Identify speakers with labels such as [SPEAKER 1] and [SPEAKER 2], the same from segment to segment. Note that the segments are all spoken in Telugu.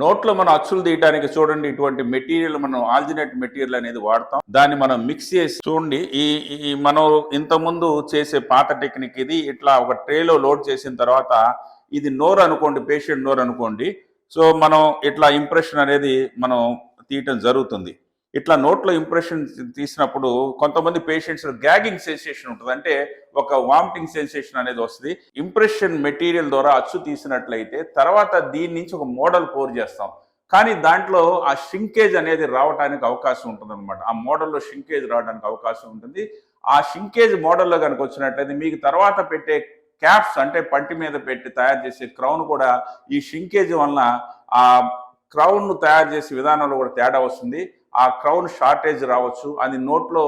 [SPEAKER 1] నోట్లో మనం అచ్చులు తీయడానికి చూడండి ఇటువంటి మెటీరియల్ మనం ఆల్జినేట్ మెటీరియల్ అనేది వాడతాం. దాన్ని మనం మిక్స్ చేసి చూడండి ఈ ఈ మనం ఇంతకుముందు చేసే పాత టెక్నిక్ ఇది. ఇట్లా ఒక ట్రేలో లోడ్ చేసిన తర్వాత ఇది నోరు అనుకోండి పేషెంట్ నోరు అనుకోండి. సో మనం ఇట్లా ఇంప్రెషన్ అనేది మనం తీయటం జరుగుతుంది. ఇట్లా నోట్లో ఇంప్రెషన్ తీసినప్పుడు కొంతమంది పేషెంట్స్ గ్యాగింగ్ సెన్సేషన్ ఉంటుంది. అంటే ఒక వామిటింగ్ సెన్సేషన్ అనేది వస్తుంది. ఇంప్రెషన్ మెటీరియల్ ద్వారా అచ్చు తీసినట్లయితే తర్వాత దీని నుంచి ఒక మోడల్ పోర్ చేస్తాం. కానీ దాంట్లో ఆ షింకేజ్ అనేది రావడానికి అవకాశం ఉంటుంది అనమాట ఆ మోడల్లో షింకేజ్ రావడానికి అవకాశం ఉంటుంది. ఆ షింకేజ్ మోడల్లో కనుక వచ్చినట్లయితే మీకు తర్వాత పెట్టే క్యాప్స్ అంటే పంటి మీద పెట్టి తయారు చేసే క్రౌన్ కూడా ఈ షింకేజ్ వలన ఆ క్రౌన్ను తయారు చేసే విధానంలో కూడా తేడా వస్తుంది. ఆ క్రౌన్ షార్టేజ్ రావచ్చు అది నోట్లో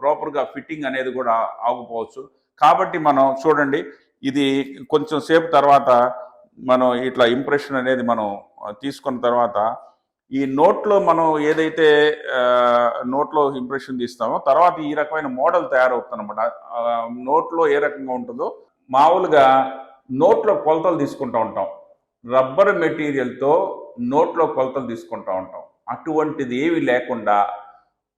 [SPEAKER 1] ప్రాపర్గా ఫిట్టింగ్ అనేది కూడా ఆగిపోవచ్చు. కాబట్టి మనం చూడండి ఇది కొంచెం సేపు తర్వాత మనం ఇట్లా ఇంప్రెషన్ అనేది మనం తీసుకున్న తర్వాత ఈ నోట్లో మనం ఏదైతే నోట్లో ఇంప్రెషన్ తీస్తామో తర్వాత ఈ రకమైన మోడల్ తయారవుతుందన్నమాట. నోట్లో ఏ రకంగా ఉంటుందో మామూలుగా నోట్లో కొలతలు తీసుకుంటూ ఉంటాం. రబ్బర్ మెటీరియల్తో నోట్లో కొలతలు తీసుకుంటూ ఉంటాం. అటువంటిది ఏమి లేకుండా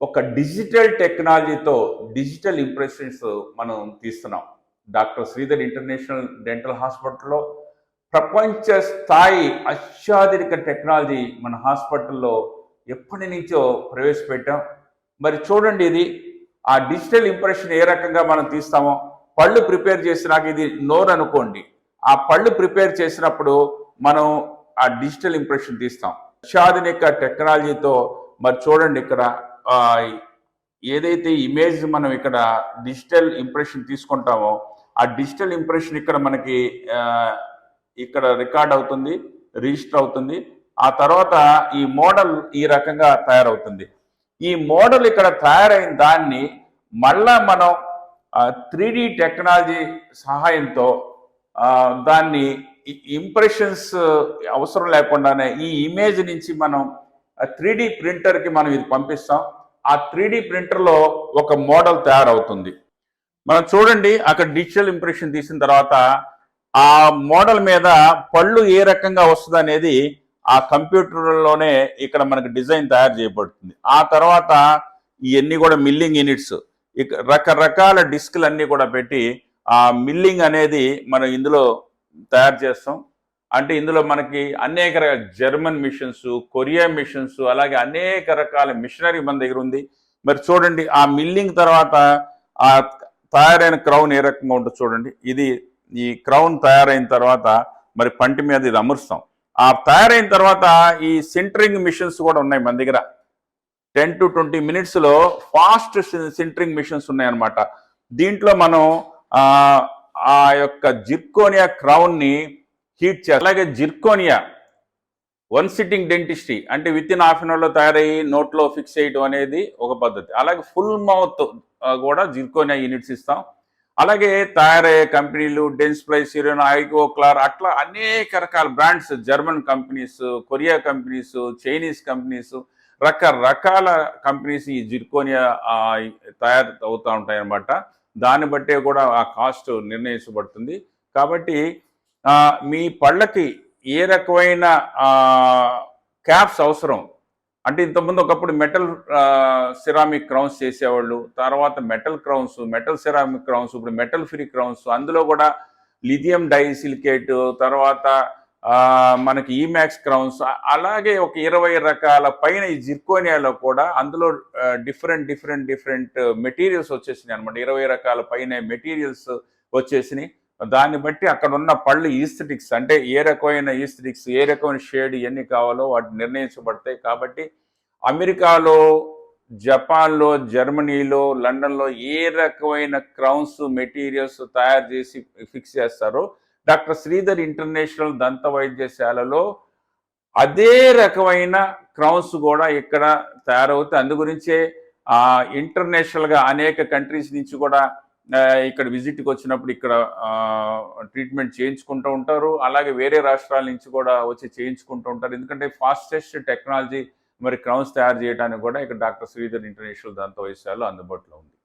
[SPEAKER 1] ఒక డిజిటల్ టెక్నాలజీతో డిజిటల్ ఇంప్రెషన్స్ మనం తీస్తున్నాం. డాక్టర్ శ్రీధర్ ఇంటర్నేషనల్ డెంటల్ హాస్పిటల్లో ప్రపంచ స్థాయి అత్యాధునిక టెక్నాలజీ మన హాస్పిటల్లో ఎప్పటి నుంచో ప్రవేశపెట్టాం. మరి చూడండి ఇది ఆ డిజిటల్ ఇంప్రెషన్ ఏ రకంగా మనం తీస్తామో. పళ్ళు ప్రిపేర్ చేసినాక ఇది నోరు అనుకోండి. ఆ పళ్ళు ప్రిపేర్ చేసినప్పుడు మనం ఆ డిజిటల్ ఇంప్రెషన్ తీస్తాం. అత్యాధునిక టెక్నాలజీతో మరి చూడండి ఇక్కడ ఏదైతే ఇమేజ్ మనం ఇక్కడ డిజిటల్ ఇంప్రెషన్ తీసుకుంటామో ఆ డిజిటల్ ఇంప్రెషన్ ఇక్కడ మనకి ఇక్కడ రికార్డ్ అవుతుంది రిజిస్టర్ అవుతుంది. ఆ తర్వాత ఈ మోడల్ ఈ రకంగా తయారవుతుంది. ఈ మోడల్ ఇక్కడ తయారైన దాన్ని మళ్ళా మనం త్రీ టెక్నాలజీ సహాయంతో దాన్ని ఇంప్రెషన్స్ అవసరం లేకుండానే ఈ ఇమేజ్ నుంచి మనం త్రీ డి ప్రింటర్కి మనం ఇది పంపిస్తాం. ఆ త్రీ డి ప్రింటర్లో ఒక మోడల్ తయారవుతుంది. మనం చూడండి అక్కడ డిజిటల్ ఇంప్రెషన్ తీసిన తర్వాత ఆ మోడల్ మీద పళ్ళు ఏ రకంగా వస్తుంది అనేది ఆ కంప్యూటర్లోనే ఇక్కడ మనకి డిజైన్ తయారు చేయబడుతుంది. ఆ తర్వాత ఇవన్నీ కూడా మిల్లింగ్ యూనిట్స్ ఇక రకరకాల డిస్క్లు అన్నీ కూడా పెట్టి ఆ మిల్లింగ్ అనేది మనం ఇందులో తయారు చేస్తాం. అంటే ఇందులో మనకి అనేక రకాల జర్మన్ మిషన్స్ కొరియా మిషన్స్ అలాగే అనేక రకాల మిషనరీ మన దగ్గర ఉంది. మరి చూడండి ఆ మిల్లింగ్ తర్వాత ఆ తయారైన క్రౌన్ ఏ రకంగా ఉంటుంది చూడండి. ఇది ఈ క్రౌన్ తయారైన తర్వాత మరి పంటి మీద ఇది అమరుస్తాం. ఆ తయారైన తర్వాత ఈ సెంటరింగ్ మిషన్స్ కూడా ఉన్నాయి మన దగ్గర. టెన్ టు ట్వంటీ మినిట్స్లో ఫాస్ట్ సెంటరింగ్ మిషన్స్ ఉన్నాయన్నమాట. దీంట్లో మనం ఆ యొక్క జిర్కోనియా క్రౌన్ని హీట్ చేస్తారు అలాగే జిర్కోనియా వన్ సిట్టింగ్ డెంటిస్ట్రీ అంటే విత్ ఇన్ హాఫ్ అన్ అవర్లో తయారయ్యి నోట్లో ఫిక్స్ చేయటం అనేది ఒక పద్ధతి. అలాగే ఫుల్ మౌత్ కూడా జిర్కోనియా యూనిట్స్ ఇస్తాం. అలాగే తయారయ్యే కంపెనీలు Dentsply Syrian Ivoclar అట్లా అనేక రకాల brands German companies Korea companies Chinese companies రకరకాల కంపెనీస్ ఈ జిర్కోనియా తయారు అవుతూ ఉంటాయి అన్నమాట దాన్ని బట్టే కూడా ఆ కాస్ట్ నిర్ణయించబడుతుంది. కాబట్టి మీ పళ్ళకి ఏ రకమైన క్యాప్స్ అవసరం? అంటే ఇంతకుముందు ఒకప్పుడు మెటల్ సిరామిక్ క్రౌన్స్ చేసేవాళ్ళు తర్వాత metal crowns metal ceramic crowns ఇప్పుడు మెటల్ ఫ్రీ క్రౌన్స్ అందులో కూడా లిథియం డైసిలికేట్ తర్వాత మనకి ఈమాక్స్ క్రౌన్స్ అలాగే ఒక ఇరవై రకాల పైన ఈ జిర్కోనియాలో కూడా అందులో డిఫరెంట్ డిఫరెంట్ డిఫరెంట్ మెటీరియల్స్ వచ్చేసినాయి అనమాట ఇరవై రకాల పైన మెటీరియల్స్ వచ్చేసినాయి. దాన్ని బట్టి అక్కడ ఉన్న పళ్ళు ఈస్థెటిక్స్ అంటే ఏ రకమైన ఈస్థెటిక్స్ ఏ రకమైన షేడ్ ఎన్ని కావాలో వాటి నిర్ణయించబడతాయి. కాబట్టి అమెరికాలో జపాన్లో జర్మనీలో లండన్లో ఏ రకమైన క్రౌన్స్ మెటీరియల్స్ తయారు చేసి ఫిక్స్ చేస్తారో డాక్టర్ శ్రీధర్ ఇంటర్నేషనల్ దంత వైద్యశాలలో అదే రకమైన క్రౌన్స్ కూడా ఇక్కడ తయారవుతాయి. అందు గురించే ఆ, ఇంటర్నేషనల్గా అనేక కంట్రీస్ నుంచి కూడా ఇక్కడ విజిట్కి వచ్చినప్పుడు ఇక్కడ ట్రీట్మెంట్ చేయించుకుంటూ ఉంటారు. అలాగే వేరే రాష్ట్రాల నుంచి కూడా వచ్చి చేయించుకుంటూ ఉంటారు. ఎందుకంటే ఫాస్టెస్ట్ టెక్నాలజీ మరి క్రౌన్స్ తయారు చేయడానికి కూడా ఇక్కడ డాక్టర్ శ్రీధర్ ఇంటర్నేషనల్ దంత వైద్యశాలలో అందుబాటులో ఉంది.